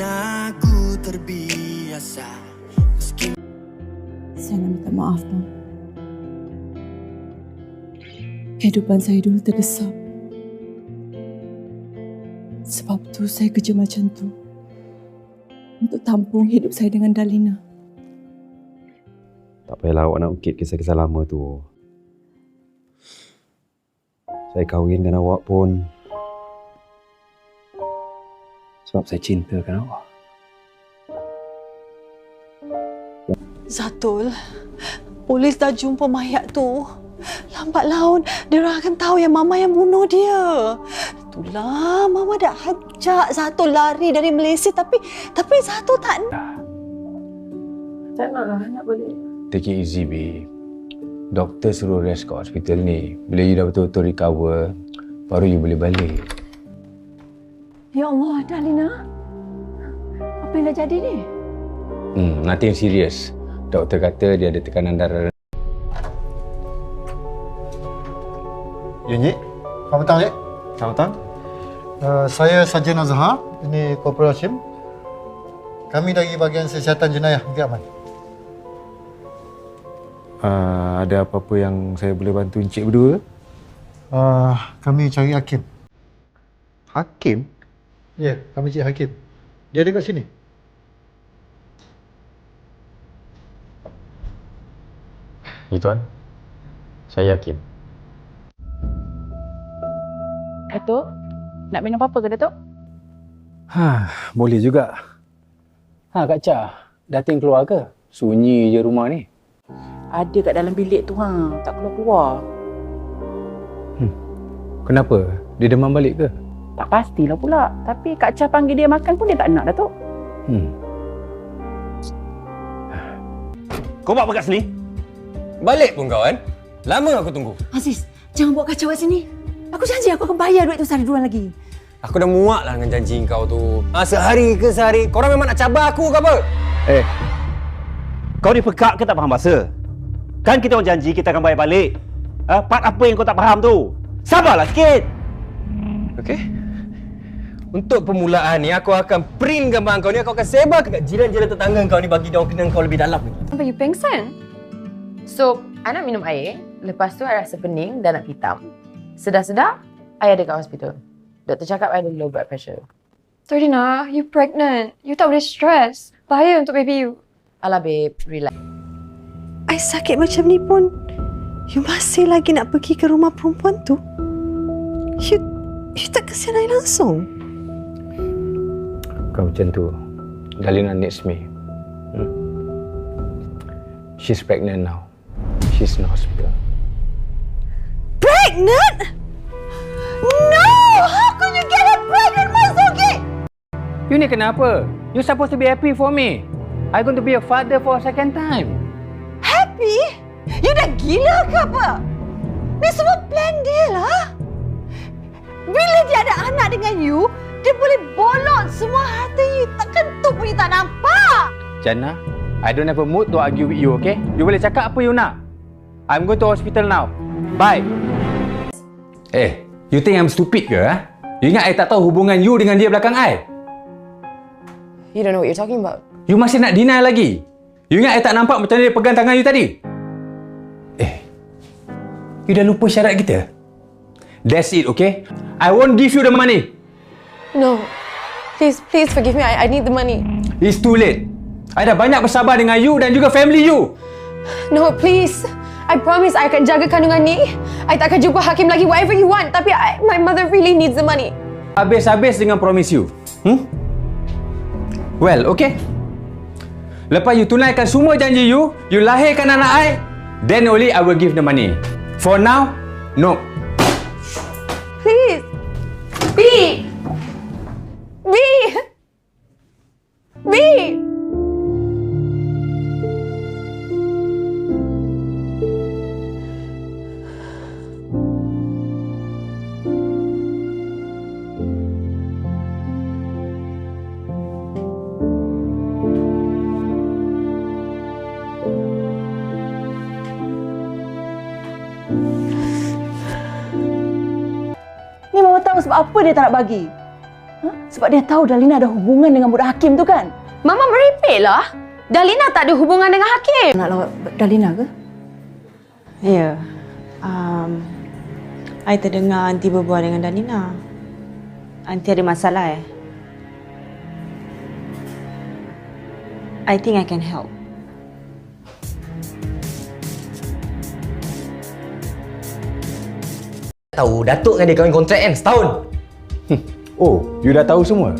aku terbiasa Meski Saya nak minta maaf, Bang. Kehidupan saya dulu terdesak. Sebab tu saya kerja macam tu. Untuk tampung hidup saya dengan Dalina. Tak payahlah awak nak ukit kisah-kisah lama tu. Saya kahwin dengan awak pun sebab saya cintakan awak. Zatul, polis dah jumpa mayat tu. Lambat laun, dia orang akan tahu yang Mama yang bunuh dia. Itulah, Mama dah ajak Zatul lari dari Malaysia tapi tapi Zatul tak Tak nak lah, nak boleh. Take it easy, babe. Doktor suruh rest kat hospital ni. Bila you dah betul-betul recover, baru you boleh balik. Ya Allah, Dalina. Apa yang dah jadi ni? Hmm, nothing serious. Doktor kata dia ada tekanan darah Ya, Encik. Selamat petang, Encik. Selamat petang. Uh, saya Sarjan Azhar. Ini Korporal Hashim. Kami dari bahagian siasatan jenayah Negeri Aman. Uh, ada apa-apa yang saya boleh bantu Encik berdua? Uh, kami cari Hakim. Hakim? Ya, yeah, kami cari Hakim. Dia ada kat sini. Ya, Tuan. Saya yakin. Datuk, nak minum apa ke Datuk? Ha, boleh juga. Ha, Kak Cha, dating keluar ke? Sunyi je rumah ni. Ada kat dalam bilik tu ha, tak keluar-keluar. Kenapa? Dia demam balik ke? Tak pastilah pula. Tapi Kak Cha panggil dia makan pun dia tak nak Datuk. Hmm. Kau buat apa kat sini? Balik pun kau kan? Lama aku tunggu. Aziz, jangan buat kacau kat sini. Aku janji aku akan bayar duit tu sehari dua lagi. Aku dah muak lah dengan janji kau tu. Ha, sehari ke sehari. Korang memang nak cabar aku ke apa? Eh, kau ni pekak ke tak faham bahasa? Kan kita orang janji kita akan bayar balik. Ha, part apa yang kau tak faham tu? Sabarlah sikit. Okey. Untuk permulaan ni, aku akan print gambar kau ni. Aku akan sebar ke jiran-jiran tetangga kau ni bagi dia orang kenal kau lebih dalam lagi. Apa you pengsan? So, I nak minum air. Lepas tu, I rasa pening dan nak hitam. Sedar-sedar, I ada kat hospital. Doktor cakap I ada low blood pressure. Tordina, you pregnant. You tak boleh stress. Bahaya untuk baby you. Alah, babe. Relax. I sakit macam ni pun, you masih lagi nak pergi ke rumah perempuan tu? You, you tak kasihan I langsung? Kau macam tu. Dalina needs me. Hmm? She's pregnant now. She's in hospital. Pregnant? No! How could you get her pregnant, Masuki? You ni kenapa? You supposed to be happy for me. I'm going to be a father for a second time. Happy? You dah gila ke apa? Ni semua plan dia lah. Bila dia ada anak dengan you, dia boleh bolot semua harta you. Takkan tu pun you tak nampak. Jana, I don't have a mood to argue with you, okay? You boleh cakap apa you nak. I'm going to hospital now. Bye. Eh, you think I'm stupid ke? Ha? You ingat I tak tahu hubungan you dengan dia belakang I? You don't know what you're talking about. You masih nak deny lagi? You ingat I tak nampak macam dia pegang tangan you tadi? Eh, you dah lupa syarat kita? That's it, okay? I won't give you the money. No. Please, please forgive me. I, I need the money. It's too late. I dah banyak bersabar dengan you dan juga family you. No, please. I promise I akan jaga kandungan ni. I tak akan jumpa Hakim lagi whatever you want. Tapi I, my mother really needs the money. Habis-habis dengan promise you. Hmm? Well, okay. Lepas you tunaikan semua janji you, you lahirkan anak I, then only I will give the money. For now, no. Please. B. sebab apa dia tak nak bagi. Ha? Sebab dia tahu Dalina ada hubungan dengan budak Hakim tu kan? Mama merepek lah. Dalina tak ada hubungan dengan Hakim. Nak lawat Dalina ke? Ya. Um, I terdengar Aunty berbual dengan Dalina. Aunty ada masalah eh? I think I can help. Tahu Datuk kan dia kahwin kontrak kan setahun. Oh, you dah tahu semua?